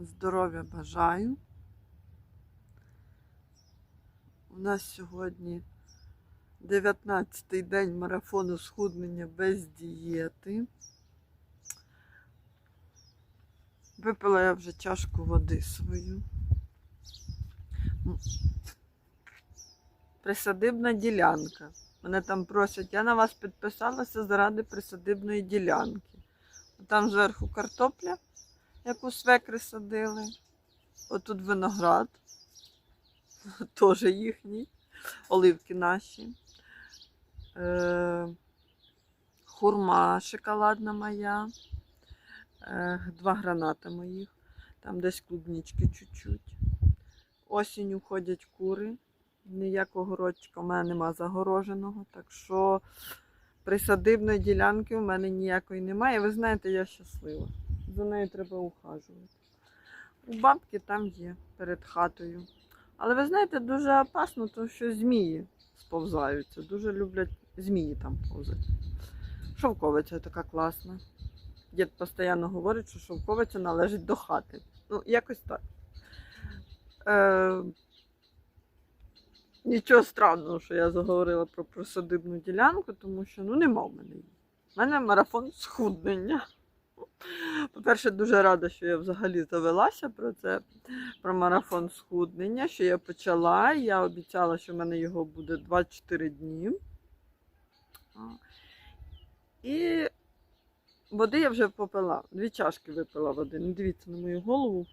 Здоров'я бажаю. У нас сьогодні 19-й день марафону схуднення без дієти. Випила я вже чашку води свою. Присадибна ділянка. Мене там просять, я на вас підписалася заради присадибної ділянки. Там зверху картопля, яку свекри садили. Отут виноград, теж їхній, оливки наші. Е, хурма шоколадна моя. Е, два граната моїх. Там десь клубнички чуть-чуть. Осінню ходять кури. Ніякого городчика в мене нема загороженого. Так що присадибної ділянки в мене ніякої немає. Ви знаєте, я щаслива. За нею треба ухажувати. У бабки там є перед хатою. Але ви знаєте, дуже опасно, тому що змії сповзаються. Дуже люблять змії там повзати. Шовковиця така класна. Дід постійно говорить, що шовковиця належить до хати. Ну, якось так. Е, нічого странного, що я заговорила про присадибну ділянку, тому що ну, нема в мене її. У мене марафон схуднення. По-перше, дуже рада, що я взагалі завелася про це, про марафон схуднення, що я почала. Я обіцяла, що в мене його буде 24 дні. І води я вже попила. Дві чашки випила води. Не дивіться на мою голову.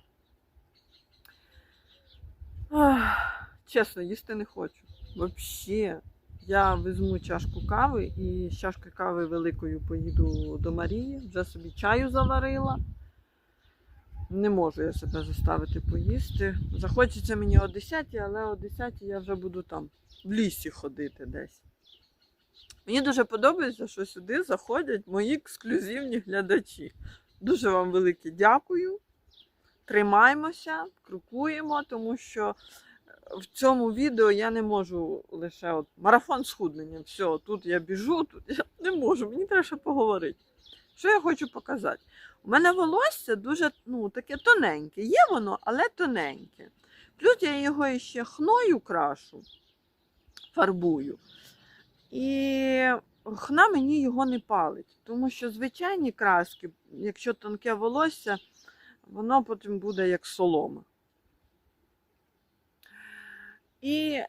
Чесно, їсти не хочу. Взагалі. Я візьму чашку кави і з чашки кави великою поїду до Марії. Вже собі чаю заварила. Не можу я себе заставити поїсти. Захочеться мені о 10, але о 10 я вже буду там, в лісі ходити десь. Мені дуже подобається, що сюди заходять мої ексклюзивні глядачі. Дуже вам велике дякую. Тримаймося, крокуємо, тому що в цьому відео я не можу лише от марафон схуднення. Все, тут я біжу, тут я не можу, мені треба поговорити. Що я хочу показати? У мене волосся дуже ну, таке тоненьке. Є воно, але тоненьке. Плюс я його ще хною крашу, фарбую. І хна мені його не палить. Тому що звичайні краски, якщо тонке волосся, воно потім буде як солома. І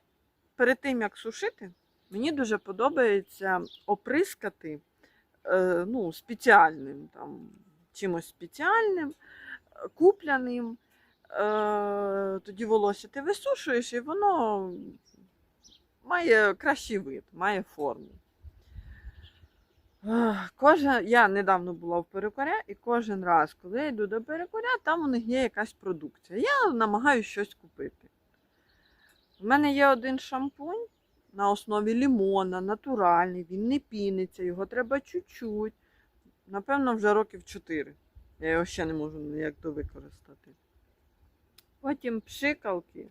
перед тим, як сушити, мені дуже подобається оприскати е, ну, спеціальним, там, чимось спеціальним, купляним. Е, тоді волосся ти висушуєш, і воно має кращий вид, має форму. Кожен, я недавно була в перукаря, і кожен раз, коли я йду до перукаря, там у них є якась продукція. Я намагаюся щось купити. У мене є один шампунь на основі лімона, натуральний, він не піниться, його треба чуть-чуть. Напевно, вже років 4. Я його ще не можу ніяк довикористати. Потім пшикалки,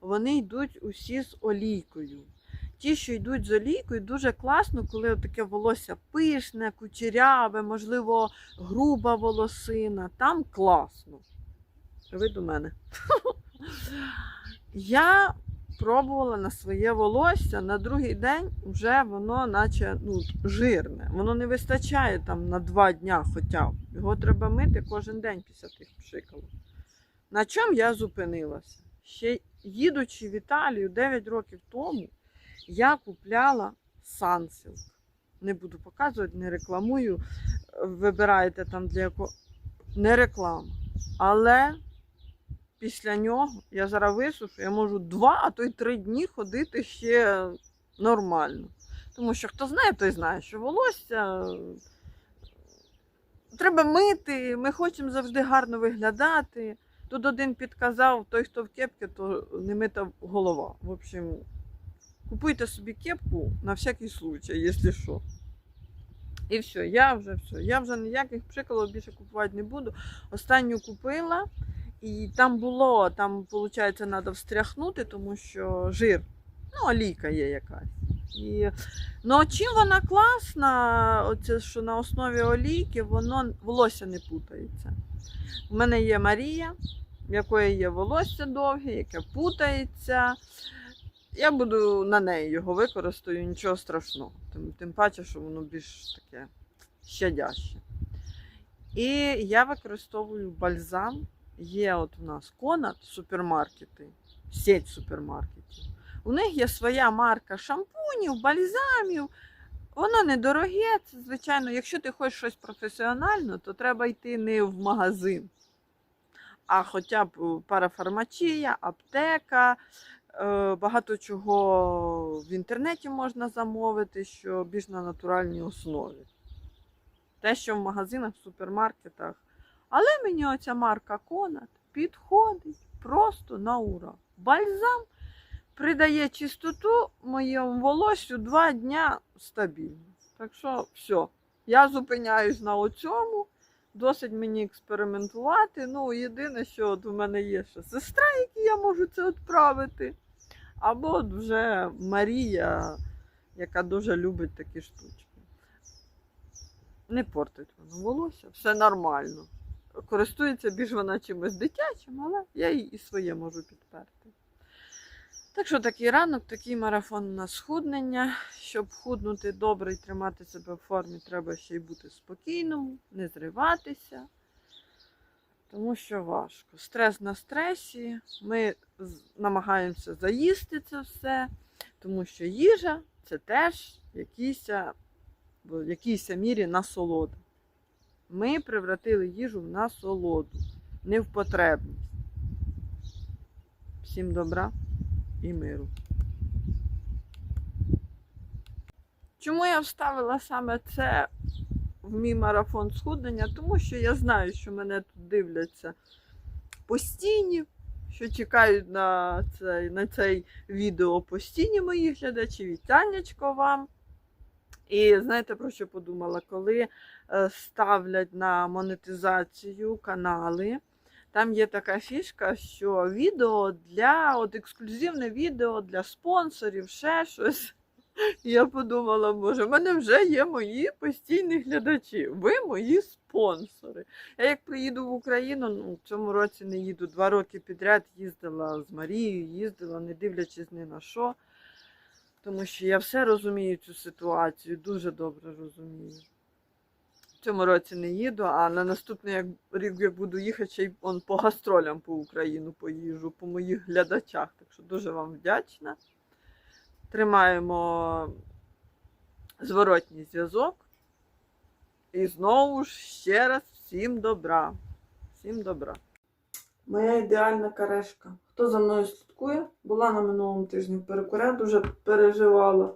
вони йдуть усі з олійкою. Ті, що йдуть з олійкою, дуже класно, коли таке волосся пишне, кучеряве, можливо, груба волосина. Там класно. Ви до мене. Я пробувала на своє волосся, на другий день вже воно наче ну, жирне. Воно не вистачає там на два дня хоча б. Його треба мити кожен день після тих пшикалок. На чому я зупинилася? Ще їдучи в Італію 9 років тому, я купляла Sunsilk. Не буду показувати, не рекламую. Вибираєте там для якого. Не реклама. Але після нього я зараз висушу, я можу два, а то й три дні ходити ще нормально. Тому що хто знає, той знає, що волосся е, треба мити, ми хочемо завжди гарно виглядати. Тут один підказав, той, хто в кепці, то не мита голова. В общем, купуйте собі кепку на всякий случай, якщо що. І все, я вже все. Я вже ніяких приколів більше купувати не буду. Останню купила. І там було, там, виходить, треба встряхнути, тому що жир, ну, олійка є якась. І... Ну, чим вона класна, оце, що на основі олійки, воно волосся не путається. У мене є Марія, в якої є волосся довге, яке путається. Я буду на неї його використаю, нічого страшного. Тим, тим паче, що воно більш таке щадяще. І я використовую бальзам. Є от у нас Конат супермаркети, сеть супермаркетів. У них є своя марка шампунів, бальзамів. Воно недороге, це звичайно, якщо ти хочеш щось професіонально, то треба йти не в магазин, а хоча б парафармачія, аптека, е, багато чого в інтернеті можна замовити, що більш на натуральній основі. Те, що в магазинах, в супермаркетах. Але мені оця марка Конат підходить просто на ура. Бальзам придає чистоту моєму волосю два дня стабільно. Так що все, я зупиняюсь на оцьому. Досить мені експериментувати. Ну, єдине, що от у мене є ще сестра, якій я можу це відправити. Або от вже Марія, яка дуже любить такі штучки. Не портить воно волосся, все нормально. Користується більш вона чимось дитячим, але я їй і своє можу підперти. Так що такий ранок, такий марафон на схуднення. Щоб худнути добре і тримати себе в формі, треба ще й бути спокійним, не зриватися. Тому що важко. Стрес на стресі. Ми намагаємося заїсти це все, тому що їжа це теж якийсь, в якійсь мірі насолода. Ми превратили їжу в насолоду, не в потребність. Всім добра і миру. Чому я вставила саме це в мій марафон схуднення? Тому що я знаю, що мене тут дивляться постійні, що чекають на цей, на цей відео постійні мої глядачі. Вітаннячко вам. І знаєте, про що подумала? Коли ставлять на монетизацію канали, там є така фішка, що відео для от ексклюзивне відео для спонсорів, ще щось. Я подумала, боже, в мене вже є мої постійні глядачі. Ви мої спонсори. Я як приїду в Україну, ну в цьому році не їду. Два роки підряд їздила з Марією, їздила, не дивлячись ні на що. Тому що я все розумію цю ситуацію, дуже добре розумію. В цьому році не їду, а на наступний як- рік я буду їхати ще й он, по гастролям по Україну поїжджу, по моїх глядачах. Так що дуже вам вдячна. Тримаємо зворотній зв'язок. І знову ж ще раз всім добра. Всім добра. Моя ідеальна карешка. Хто за мною слідкує, була на минулому тижні в перекуря, дуже переживала,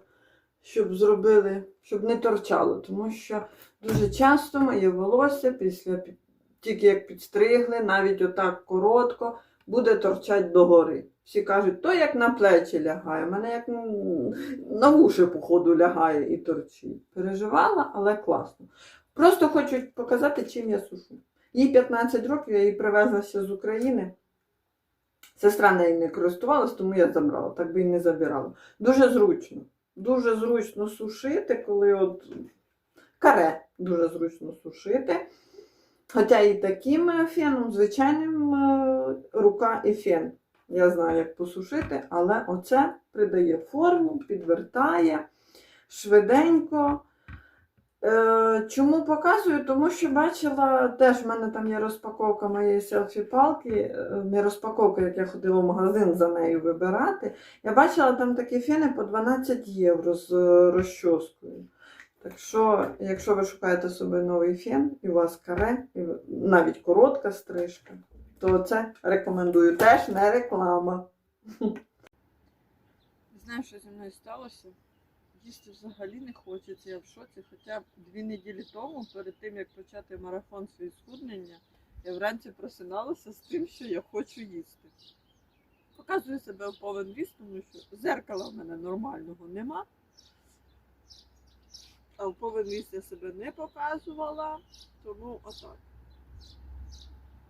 щоб зробили, щоб не торчало, тому що дуже часто моє волосся після тільки як підстригли, навіть отак коротко, буде торчать догори. Всі кажуть, то як на плечі лягає, мене як на вуші, походу, лягає і торчить. Переживала, але класно. Просто хочу показати, чим я сушу. Їй 15 років, я її привезла з України. Сестра нею не користувалась, тому я забрала, так би і не забирала. Дуже зручно. Дуже зручно сушити, коли от каре дуже зручно сушити. Хоча і таким е, феном, звичайним е, рука і фен. Я знаю, як посушити, але оце придає форму, підвертає швиденько. Е, чому показую? Тому що бачила, теж в мене там є розпаковка моєї селфі-палки, е, не розпаковка, як я ходила в магазин за нею вибирати. Я бачила там такі фени по 12 євро з е, розчоскою. Так що, якщо ви шукаєте собі новий фен, і у вас каре, і навіть коротка стрижка, то це рекомендую. Теж не реклама. Знаєш, що зі мною сталося? Їсти взагалі не хочеться, я в шоці. Хоча дві неділі тому, перед тим як почати марафон свої схуднення, я вранці просиналася з тим, що я хочу їсти. Показую себе в повен ріст, тому що зеркала в мене нормального нема. А в повен ріст я себе не показувала, тому отак.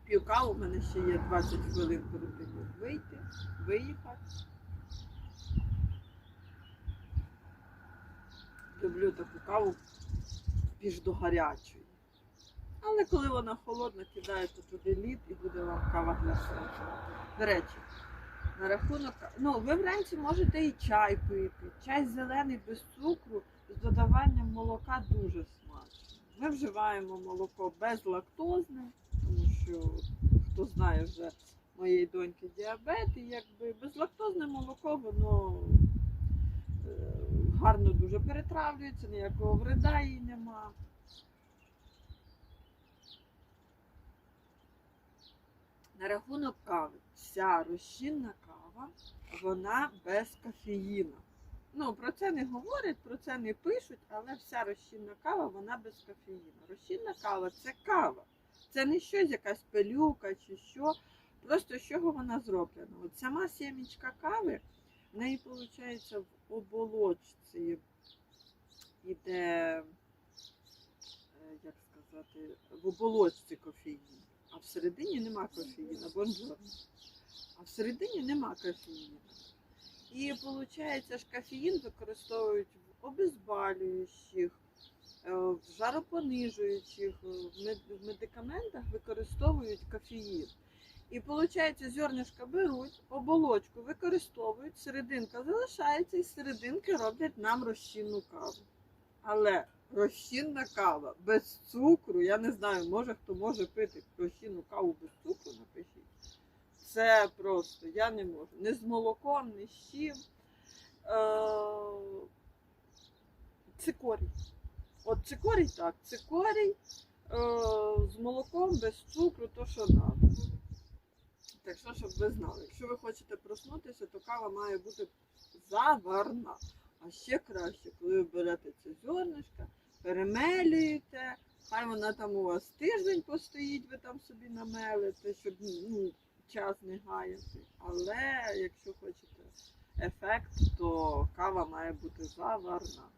П'ю каву, у мене ще є 20 хвилин перед тим, як вийти, виїхати. Люблю таку каву більш до гарячої. Але коли вона холодна, кидаєте туди лід і буде вам кава для серця. До речі, на рахунок, ну ви вранці можете і чай пити. Чай зелений без цукру з додаванням молока дуже смачно. Ми вживаємо молоко безлактозне, тому що хто знає вже моєї доньки діабет, і якби безлактозне молоко, воно гарно перетравлюється, ніякого вреда їй нема. На рахунок кави. Вся розчинна кава, вона без кофеїну. Ну, про це не говорять, про це не пишуть, але вся розчинна кава, вона без кофеїну. Розчинна кава це кава. Це не щось, якась пилюка чи що. Просто з чого вона зроблена. От сама сімічка кави, в неї, виходить, в оболочці іде, е, як сказати, в оболочці кофеїн. А всередині нема кофеїна, бонжорно. А всередині нема кофеїну. І виходить, ж кофеїн використовують в обезболюючих, е, в жаропонижуючих, е, в медикаментах використовують кофеїн. І виходить, зернишка беруть, оболочку використовують, серединка залишається, і серединки роблять нам розчинну каву. Але розчинна кава без цукру, я не знаю, може хто може пити розчинну каву без цукру, напишіть. Це просто я не можу. Не з молоком, ні з чим. Е, Цикорій. От цикорій так, цикорій е, з молоком, без цукру, то що треба. Так що, щоб ви знали, якщо ви хочете проснутися, то кава має бути заварна. А ще краще, коли ви берете це зернишко, перемелюєте, хай вона там у вас тиждень постоїть, ви там собі намелите, щоб ну, час не гаяти. Але якщо хочете ефект, то кава має бути заварна.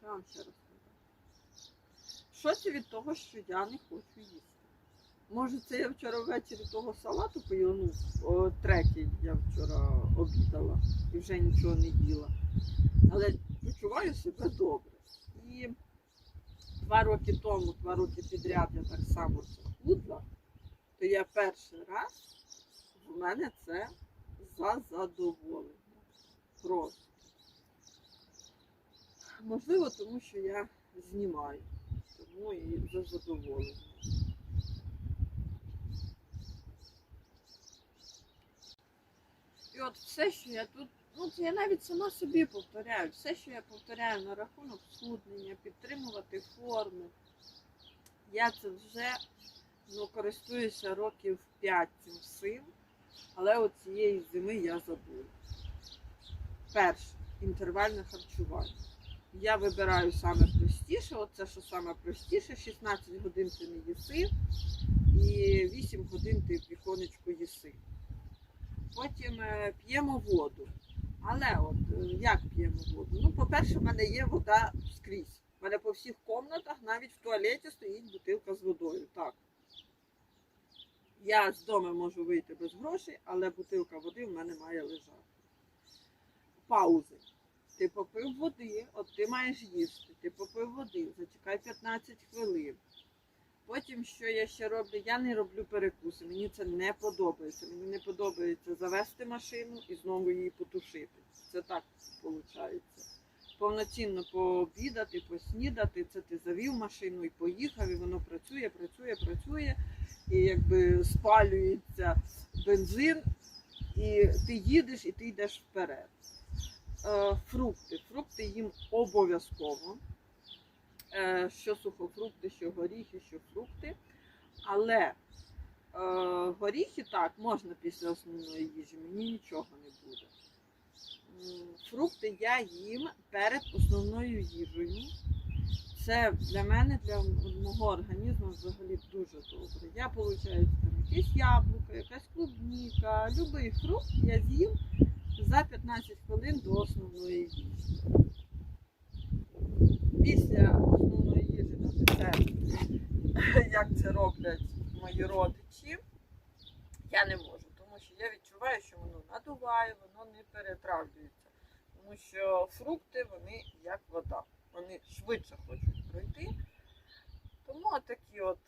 Що вам ще розказати? Що це від того, що я не хочу їсти? Може, це я вчора ввечері того салату поїла, ну, о третій я вчора обідала і вже нічого не їла. Але почуваю себе добре. І два роки тому, два роки підряд я так само схудла, то я перший раз в мене це за задоволення. Просто. Можливо, тому що я знімаю, тому і за задоволення. І от все, що я тут, ну це я навіть сама собі повторяю, все, що я повторяю на рахунок схуднення, підтримувати форму, я це вже ну, користуюся років 5 цим всім, але от цієї зими я забула. Перше, інтервальне харчування. Я вибираю саме простіше, оце що саме простіше, 16 годин ти не їси і 8 годин ти тихонечко їси. Потім е, п'ємо воду. Але от е, як п'ємо воду? Ну, по-перше, в мене є вода скрізь. У мене по всіх комнатах, навіть в туалеті стоїть бутилка з водою. Так. Я з дому можу вийти без грошей, але бутилка води в мене має лежати. Паузи. Ти попив води, от ти маєш їсти, ти попив води, зачекай 15 хвилин. Потім, що я ще роблю, я не роблю перекуси. Мені це не подобається. Мені не подобається завести машину і знову її потушити. Це так виходить. Повноцінно пообідати, поснідати, це ти завів машину і поїхав, і воно працює, працює, працює, і якби спалюється бензин, і ти їдеш і ти йдеш вперед. Е, фрукти. Фрукти їм обов'язково. Е, що сухофрукти, що горіхи, що фрукти. Але е, горіхи так, можна після основної їжі, мені нічого не буде. Фрукти я їм перед основною їжею. Це для мене, для мого організму взагалі дуже добре. Я получаю там якесь яблуко, якась клубніка, будь-який фрукт я з'їм за 15 хвилин до основної їжі. Після основної їжі на десерт, як це роблять мої родичі, я не можу, тому що я відчуваю, що воно надуває, воно не перетравлюється. тому що фрукти вони як вода. Вони швидше хочуть пройти. Тому такі от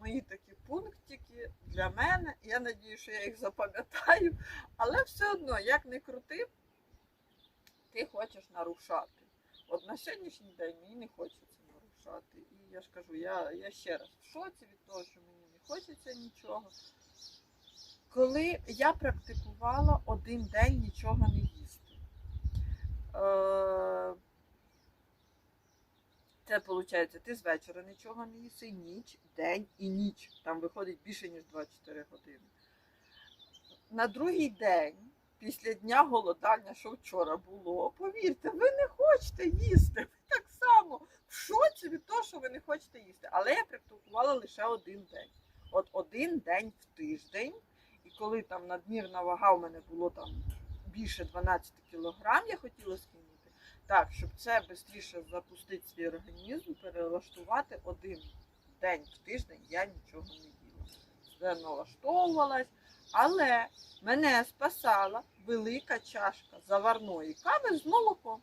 мої такі пунктики для мене. Я надію, що я їх запам'ятаю, але все одно, як не крути, ти хочеш нарушати. От на сьогоднішній день мені не хочеться нарушати. І я ж кажу, я, я ще раз в шоці від того, що мені не хочеться нічого. Коли я практикувала один день нічого не їсти. Е, Це виходить, ти з вечора нічого не їси, ніч, день і ніч. Там виходить більше, ніж 24 години. На другий день, після дня голодання, що вчора було, повірте, ви не хочете їсти. Ви так само в шоці від того, що ви не хочете їсти. Але я практикувала лише один день. От один день в тиждень. І коли там надмірна вага у мене було там більше 12 кілограм, я хотіла скинути. Так, щоб це швидше запустити свій організм, перелаштувати один день в тиждень я нічого не їла. Все налаштовувалась, але мене спасала велика чашка заварної кави з молоком.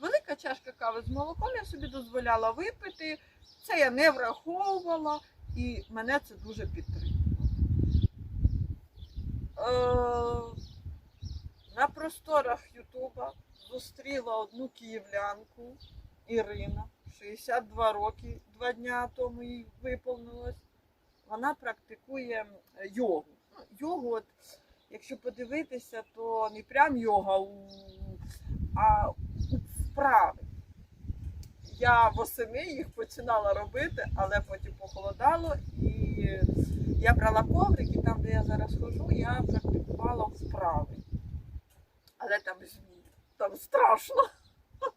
Велика чашка кави з молоком я собі дозволяла випити. Це я не враховувала, і мене це дуже підтримувало. Е, на просторах Ютуба зустріла одну київлянку Ірина, 62 роки, два дня тому їй виповнилось. Вона практикує е, йогу. Йогу, якщо подивитися, то не прям йога, а вправи. Я восени їх починала робити, але потім похолодало і я брала коврик, і там, де я зараз хожу, я практикувала вправи. Але там там страшно.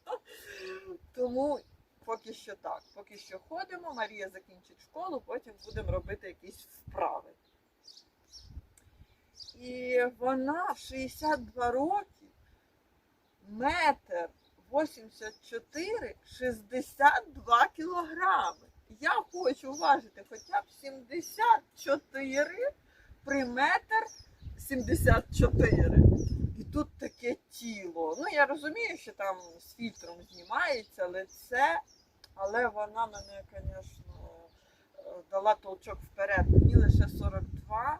Тому поки що так. Поки що ходимо, Марія закінчить школу, потім будемо робити якісь вправи. І вона в 62 роки, метр 84, 62 кілограми. Я хочу важити хоча б 74 при метр 74. І тут таке тіло. Ну, я розумію, що там з фільтром знімається лице, але вона мене, звісно, дала толчок вперед. Мені лише 42.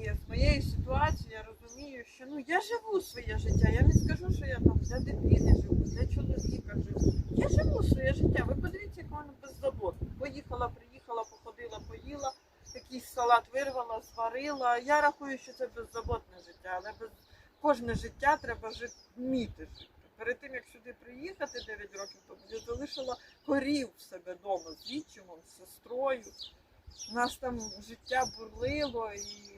З моєї ситуації я розумію, що ну я живу своє життя. Я не скажу, що я там для дитини живу, для чоловіка живу. Я живу своє життя. Ви подивіться, як вона беззаботна. Поїхала, приїхала, походила, поїла, якийсь салат вирвала, зварила. Я рахую, що це беззаботне життя, але без кожне життя треба жити, вміти жити. Перед тим як сюди приїхати 9 років тому, я залишила корів в себе вдома з відчимом, з сестрою. У нас там життя бурлило, і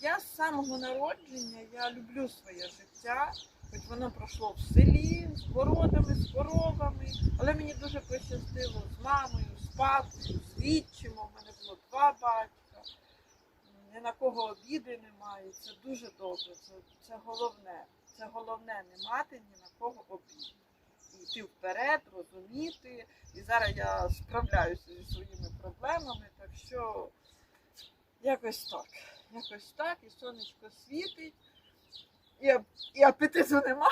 я з самого народження я люблю своє життя, хоч воно пройшло в селі, з городами, з коровами. Але мені дуже пощастило з мамою, з папою, з відчимом. У мене було два батька. Ні на кого обіди немає. Це дуже добре. Це, це головне. Це головне не мати ні на кого обіди. Йти вперед, розуміти. І зараз я справляюся зі своїми проблемами, так що якось так. Якось так, і сонечко світить, і, і апетиту нема.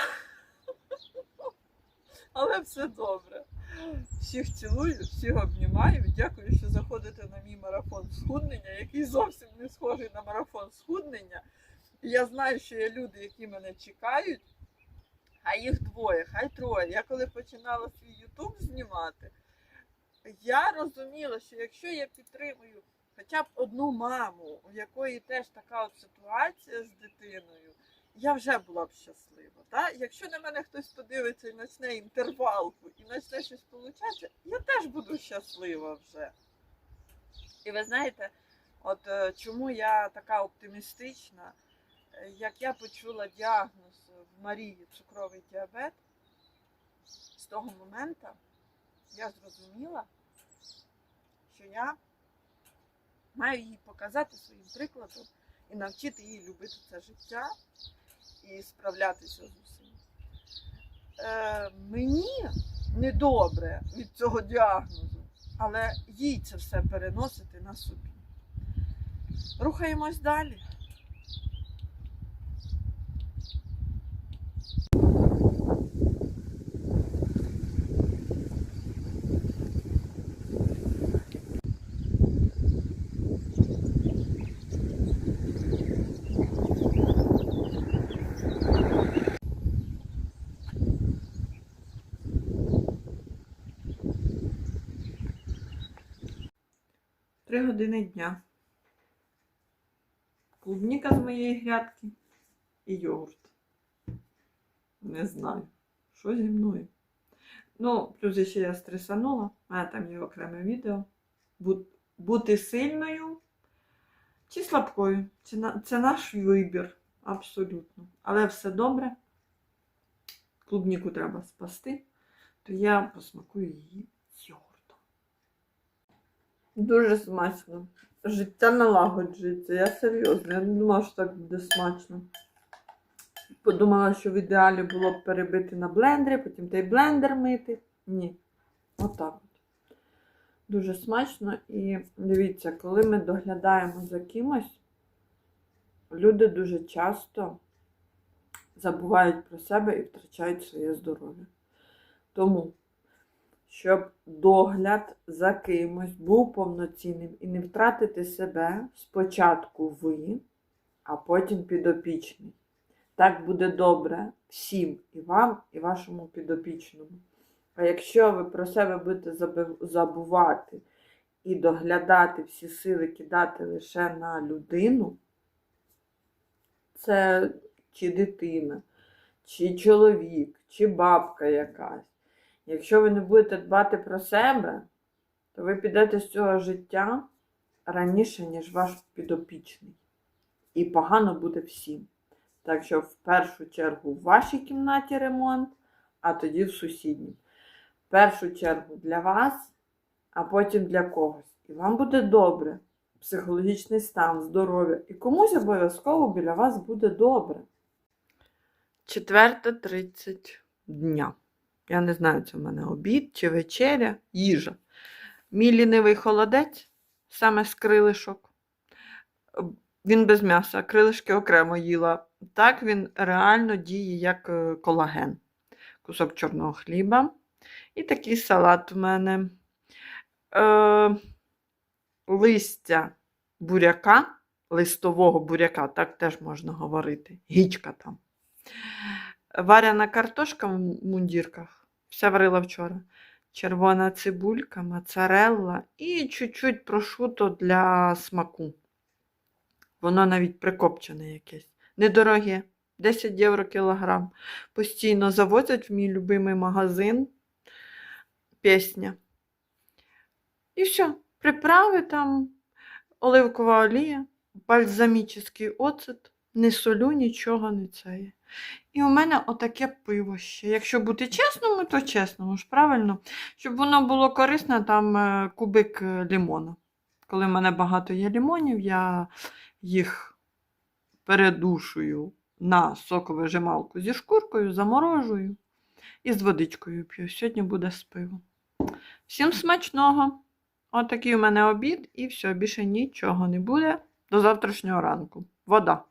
Але все добре. Всіх цілую, всіх обнімаю. Дякую, що заходите на мій марафон схуднення, який зовсім не схожий на марафон схуднення. Я знаю, що є люди, які мене чекають, а їх двоє, хай троє. Я коли починала свій Ютуб знімати, я розуміла, що якщо я підтримую хоча б одну маму, у якої теж така от ситуація з дитиною, я вже була б щаслива. Та? Якщо на мене хтось подивиться і почне інтервалку і почне щось получатися, я теж буду щаслива вже. І ви знаєте, от е, чому я така оптимістична, Е, як я почула діагноз в Марії цукровий діабет, з того моменту я зрозуміла, що я маю їй показати своїм прикладом і навчити її любити це життя і справлятися з усім. Е, мені недобре від цього діагнозу, але їй це все переносити на собі. Рухаємось далі. Три години дня. Клубніка з моєї грядки і йогурт. Не знаю, що зі мною. Ну, плюс ще я стресанула. У мене там є окреме відео. Бути сильною чи слабкою. Це, наш вибір. Абсолютно. Але все добре. Клубніку треба спасти, то я посмакую її йогуртом. Дуже смачно. Життя налагоджується. Я серйозно. Я не думала, що так буде смачно. Подумала, що в ідеалі було б перебити на блендері, потім той блендер мити. Ні. Отак. от. Дуже смачно. І дивіться, коли ми доглядаємо за кимось, люди дуже часто забувають про себе і втрачають своє здоров'я. Тому, щоб догляд за кимось був повноцінним і не втратити себе, спочатку ви, а потім підопічний. Так буде добре всім, і вам, і вашому підопічному. А якщо ви про себе будете забувати і доглядати всі сили кидати лише на людину, це чи дитина, чи чоловік, чи бабка якась. Якщо ви не будете дбати про себе, то ви підете з цього життя раніше, ніж ваш підопічний. І погано буде всім. Так що в першу чергу в вашій кімнаті ремонт, а тоді в сусідній. В першу чергу для вас, а потім для когось. І вам буде добре. Психологічний стан, здоров'я. І комусь обов'язково біля вас буде добре. 4.30 дня. Я не знаю, це в мене обід чи вечеря, їжа. Мій лінивий холодець, саме з крилишок. Він без м'яса, крилишки окремо їла. Так він реально діє як е, колаген. Кусок чорного хліба. І такий салат у мене. Е, листя буряка, листового буряка, так теж можна говорити. Гічка там. Варяна картошка в мундірках. Все варила вчора. Червона цибулька, моцарелла і чуть-чуть прошуто для смаку. Воно навіть прикопчене якесь. Недороге. 10 євро кілограм. Постійно завозять в мій любимий магазин. Пісня. І все. Приправи там, оливкова олія, бальзамічний оцет, не солю, нічого не це є. І у мене отаке пиво ще. Якщо бути чесному, то чесному ж правильно. Щоб воно було корисне, там е, кубик е, лимона. Коли в мене багато є лимонів, я їх передушую на соковижималку зі шкуркою, заморожую і з водичкою п'ю. Сьогодні буде з пивом. Всім смачного! Отакий у мене обід, і все, більше нічого не буде до завтрашнього ранку. Вода.